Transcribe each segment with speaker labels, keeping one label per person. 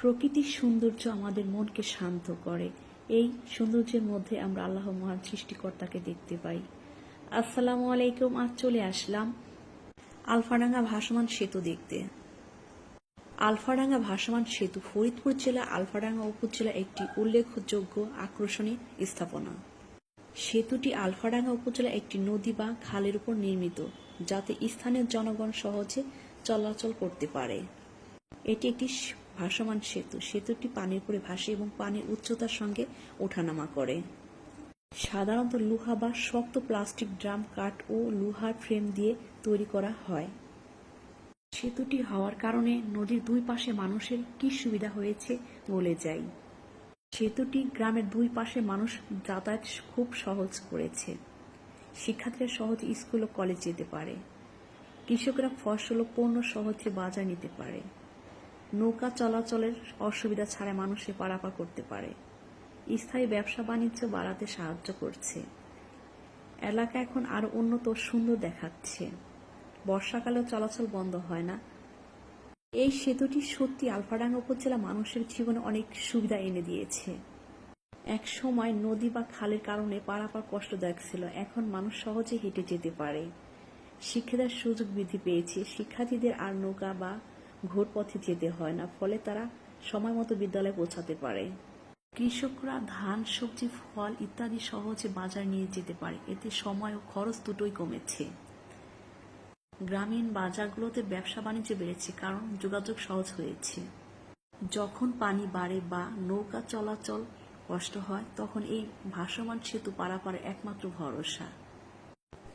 Speaker 1: প্রকৃতির সৌন্দর্য আমাদের মনকে শান্ত করে। এই সৌন্দর্যের মধ্যে আমরা আল্লাহ মহান সৃষ্টিকর্তাকে দেখতে পাই। আসসালামু আলাইকুম, আজ চলে আসলাম আলফাডাঙ্গা ভাসমান সেতু দেখতে। আলফাডাঙ্গা ভাসমান সেতু ফরিদপুর জেলা, আলফাডাঙ্গা উপজেলা একটি উল্লেখযোগ্য আকর্ষণীয় স্থাপনা। সেতুটি আলফাডাঙ্গা উপজেলা একটি নদী বা খালের উপর নির্মিত, যাতে স্থানীয় জনগণ সহজে চলাচল করতে পারে। এটি একটি ভাসমান সেতু। সেতুটি পানির উপরে ভাসে এবং পানির উচ্চতার সঙ্গে ওঠানামা করে। সাধারণত লোহা বা শক্ত প্লাস্টিক ড্রাম, কাঠ ও লোহার ফ্রেম দিয়ে তৈরি করা হয়। সেতুটি হওয়ার কারণে নদীর দুই পাশে মানুষের কি সুবিধা হয়েছে বলে যাই। সেতুটি গ্রামের দুই পাশে মানুষ যাতায়াত খুব সহজ করেছে। শিক্ষার্থীরা সহজে স্কুল ও কলেজ যেতে পারে। কৃষকরা ফসল ও পণ্য সহজে বাজার নিতে পারে। নৌকা চলাচলের অসুবিধা ছাড়া মানুষে পারাপার করতে পারে। স্থায়ী ব্যবসা বাণিজ্য বাড়াতে সাহায্য করছে। এলাকা এখন আরও উন্নত সুন্দর দেখাচ্ছে। বর্ষাকালেও চলাচল বন্ধ হয় না। এই সেতুটি সত্যি আলফাডাঙ্গা উপজেলা মানুষের জীবনে অনেক সুবিধা এনে দিয়েছে। এক সময় নদী বা খালের কারণে পারাপার কষ্টদায়ক ছিল। এখন মানুষ সহজে হেঁটে যেতে পারে। শিক্ষাদের সুযোগ বৃদ্ধি পেয়েছে। শিক্ষার্থীদের আর নৌকা বা ঘোরপথে যেতে হয় না, ফলে তারা সময় মতো বিদ্যালয়ে পৌঁছাতে পারে। কৃষকরা ধান, সবজি, ফল ইত্যাদি সহজে বাজার নিয়ে যেতে পারে। এতে সময় ও খরচ দুটোই কমেছে। গ্রামীণ বাজারগুলোতে ব্যবসা বাণিজ্য বেড়েছে, কারণ যোগাযোগ সহজ হয়েছে। যখন পানি বাড়ে বা নৌকা চলাচল কষ্ট হয়, তখন এই ভাসমান সেতু পারাপারের একমাত্র ভরসা।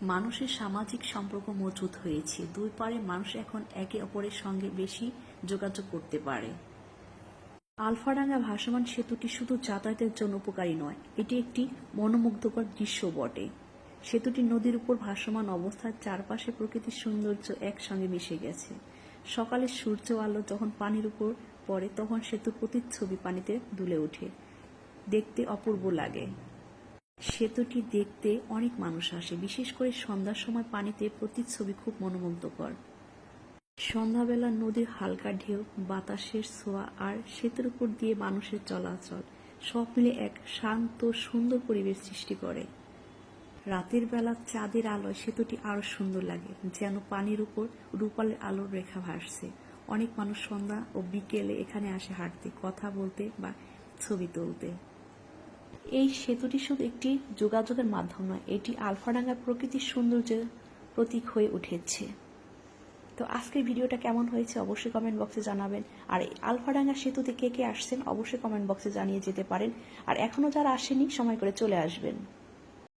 Speaker 1: মানুষের সামাজিক সম্পর্ক মজবুত হয়েছে। দুই পারে মানুষ এখন একে অপরের সঙ্গে বেশি যোগাযোগ করতে পারে। আলফাডাঙ্গা ভাসমান সেতুটি শুধু যাতায়াতের জন্য উপকারী নয়, এটি একটি মনোমুগ্ধকর দৃশ্য বটে। সেতুটি নদীর উপর ভাসমান অবস্থার চারপাশে প্রকৃতির সৌন্দর্য একসঙ্গে মিশে গেছে। সকালে সূর্য আলো যখন পানির উপর পড়ে, তখন সেতুর প্রতিচ্ছবি পানিতে দুলে ওঠে। দেখতে অপূর্ব লাগে। সেতুটি দেখতে অনেক মানুষ আসে, বিশেষ করে সন্ধ্যার সময় পানিতে প্রতিচ্ছবি খুব মনোমুগ্ধকর। সন্ধ্যাবেলা নদীর হালকা ঢেউ, বাতাসের ছোঁয়া আর সেতুর উপর দিয়ে মানুষের চলাচল, সব মিলে এক শান্ত, সুন্দর পরিবেশ সৃষ্টি করে। রাতের বেলা চাঁদের আলোয় সেতুটি আরও সুন্দর লাগে, যেন পানির উপর রূপালের আলোর রেখা ভাসছে। অনেক মানুষ সন্ধ্যা ও বিকেলে এখানে আসে হাঁটতে, কথা বলতে বা ছবি তুলতে। এই সেতুটি শুধু একটি যোগাযোগের মাধ্যম নয়, এটি আলফাডাঙ্গার প্রকৃতির সৌন্দর্যের প্রতীক হয়ে উঠেছে। তো আজকের ভিডিওটা কেমন হয়েছে অবশ্যই কমেন্ট বক্সে জানাবেন। আর আলফাডাঙ্গা সেতুতে কে কে আসছেন অবশ্যই কমেন্ট বক্সে জানিয়ে যেতে পারেন। আর এখনও যারা আসেনি, সময় করে চলে আসবেন।